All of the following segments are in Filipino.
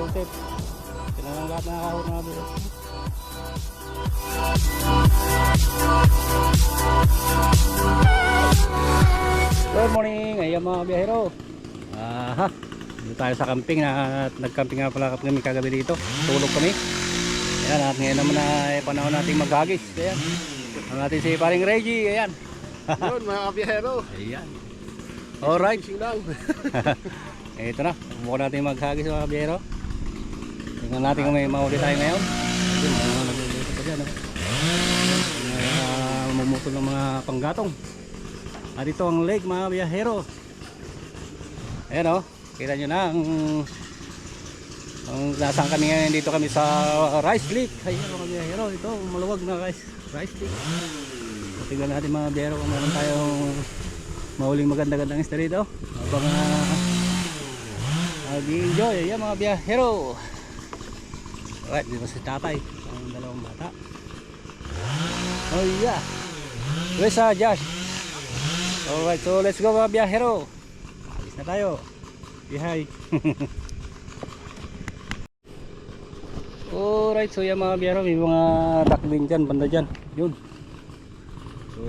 Sila lang lahat nakakahuli mga biro. Good morning, ayan mga biyahero. Aha, dito tayo sa camping na nag-camping nga pala kami kagabi dito. Tulog kami. Ayan, at ngayon naman na eh, panahon nating maghagis. Ayan. Ang ating si paring Reggie, ayan. Yun mga kabiyahero. Ayan. Alright. Ito na, bubukan natin maghagis mga biyero. Tingnan natin kung may mahuli tayo ngayon. Ayun, mga. Oh. Uh, mamutol ng mga panggatong. At ito ang lake mga biyahero. Ayan o, kita nyo na ang, ang nasaan kami ngayon dito kami sa rice lake. Ayan mga biyahero, ito maluwag na rice, rice lake. So, tingnan natin mga biyahero kung meron tayong mahuling maganda-gandang isda rito. Habang uh, Nag-enjoy, ayan mga biyahero. Alright, dito si tatay. Ang dalawang bata. Oh yeah. Where's uh, Josh? Alright, so let's go mga biyahero. Alis na tayo. Bihay. Alright, so yan mga biyahero. May mga din dyan, banda dyan. Yun. So,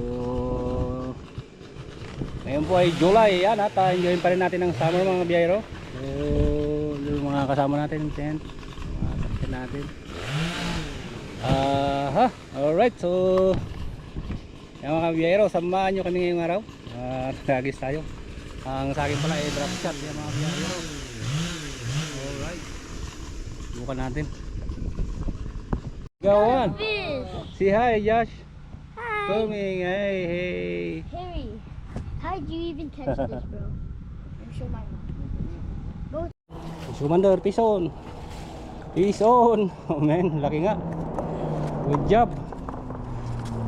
ngayon po ay July. Yan at uh, enjoyin pa rin natin ang summer mga biyahero. So, yung mga kasama natin, tent, natin. Ah, ha. Alright, so yung mga biyahero, samahan nyo kami ngayong araw. At nagagis tayo. Ang sa akin pala ay drop shot yung mga biyahero. Alright. Bukan natin. Go on. Fish. Say hi, Josh. Hi. Coming. Hey, hey. Harry, how did you even catch this, bro? I'm sure my mom. Commander, peace on. Peace on. Oh man, laki nga. Good job.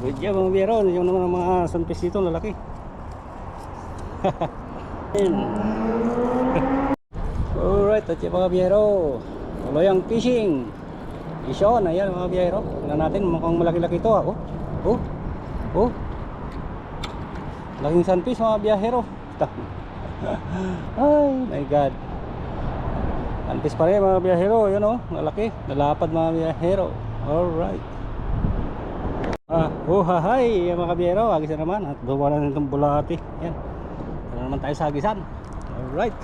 Good job mga biyero. Yung naman ang mga sunfish dito, lalaki. Alright, at yung mga biyero. Tuloy fishing. Fish on, ayan mga biyero. Tingnan natin, mukhang malaki-laki ito. ah. Oh, oh, oh. Laking sunfish mga biyahero. Ay, my God. Antis pa rin mga biyahero, yun o, malaki, nalapad mga biyahero. Alright. Ah, oh hahay, mga biyahero, agis na naman. At gawa na nitong bulati. Yan. Na naman tayo sa agisan. Alright.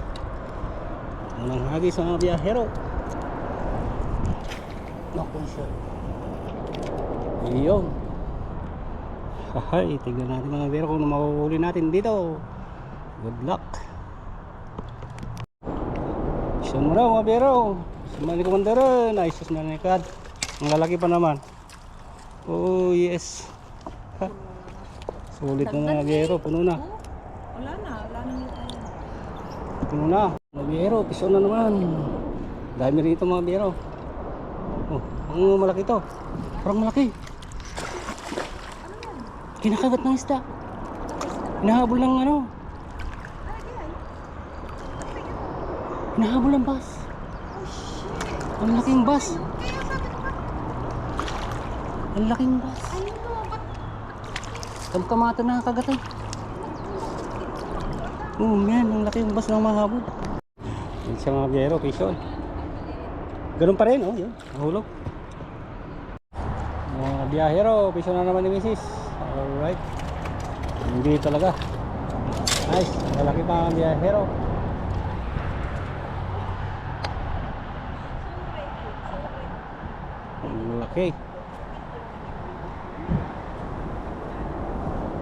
Unang hagis mga biyahero. Naku siya. Iyon. Hahay, tignan natin mga biyahero kung mahuhuli natin dito. Good luck. Isang mo raw mga biyahero. Sumali ko. Ay, sus na nikad. Ang lalaki pa naman. Oh, yes. Ha. Sulit na mga biyahero. Puno na. Wala na, wala na. Puno na. Biyahero, piso na naman. Dami rito mga biyahero. Oh, ang malaki to. Parang malaki. Kinakagat ng isda. Hinahabol ng ano. Hinahabol ng bus. Ang laking bus. Ang laking bus. Kamkamata na kagat eh. Oh man, ang laking bus ng mahabol. Yan sa mga biyero, pisyon. Ganun pa rin, oh, yun. Nahulog. Mga biyahero, pisyon na naman ni Mrs. Alright. Hindi talaga. Nice, malaki pa ang biyahero. Ang laki.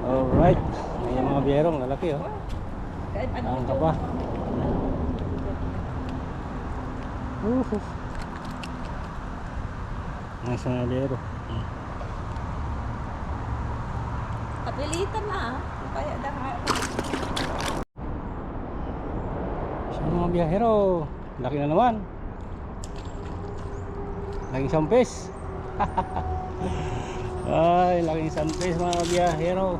Alright. May mga biyahero, ang lalaki, oh. Ang ka pa. Uhuh. Nasa mga biyahero. Kapilitan na ah. Kaya na nga. Sa mga biyahero, laki na naman. Laking sampes. Ay, laking sampes mga biyahero.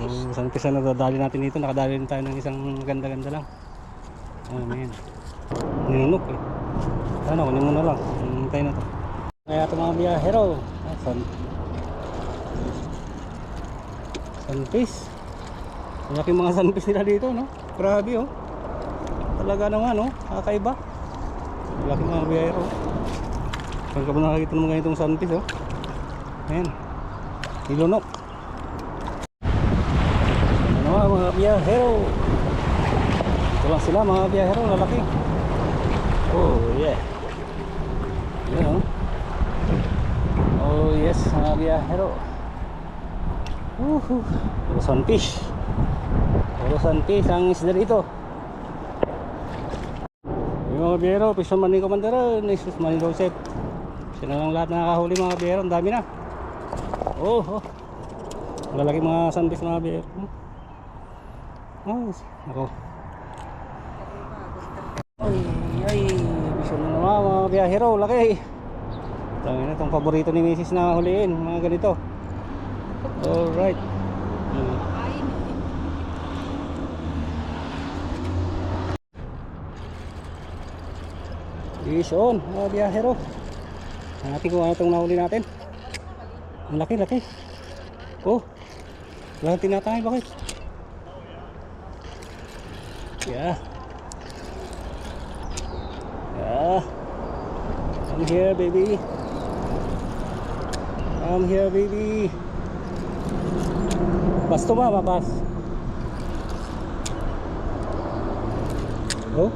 Yung sampes na nadadali natin dito, nakadali rin tayo ng isang ganda-ganda lang. Oh man. Ninunok eh. Ano, kunin mo na lang. Hintay na to. Kaya ito mga biyahero. Ah, san... Laki mga sunfish nila dito, no? Grabe, oh. Talaga naman, no? Kakaiba. Laki mga biyahero. Saan ka ba nakakita ng mga ganitong sunfish, oh? Ayan. Nilunok. Ano nga, mga biyahero. Ito lang sila, mga biyahero. Lalaki. Oh, yeah. Yan, oh. Oh, yes, mga biyahero. Woohoo. Puro sunfish. Puro sunfish ang isda dito. Mga biyero, Fisherman ni Commander, Jesus Manny Joseph. Sila lang lahat nakakahuli mga biyero, ang dami na. Oh, oh. Lalaki mga sunfish mga biyero. Ay, ako. Ay, ay, Fisherman na mga, mga biyahero, laki. Tangin na itong paborito ni Mrs. na huliin, mga ganito. Alright. Hmm. Fish on, mga biyahero. Hanapin kung ano itong nahuli natin. Ang laki, laki. Oh, wala nang tinatay, bakit? Yeah. Yeah. I'm here, baby. I'm here, baby. Basto ba, mabas? Oh,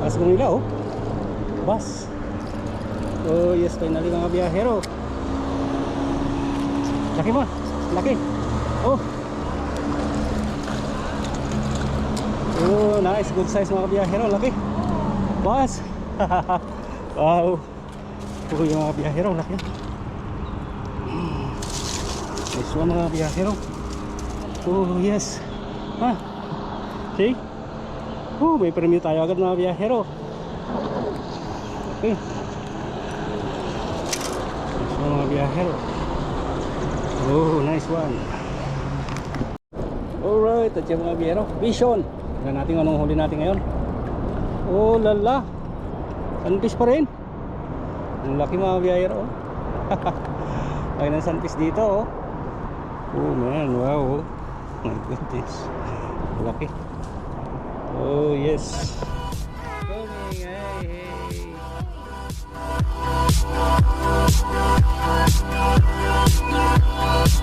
Bas mo nila, oh. Bas. Oh, yes, finally mga biyahero. Laki mo, laki. Oh. Oh, nice, good size mga biyahero, laki. Bas. wow. Oh, yung mga biyahero, laki. Nice one mga biyahero. Oh, yes. Ah. See? Oh, may premyo tayo agad mga biyahero. Okay. Biyahero. Oh, nice one. Alright, at yung mga biyahero. Vision. Tignan natin anong huli natin ngayon. Oh, lala. Sunfish pa rin. Ang laki mga biyahero. oh. Laki ng sunfish dito, oh. Oh man, wow. oh. My goodness. Laki. Oh yes. Thank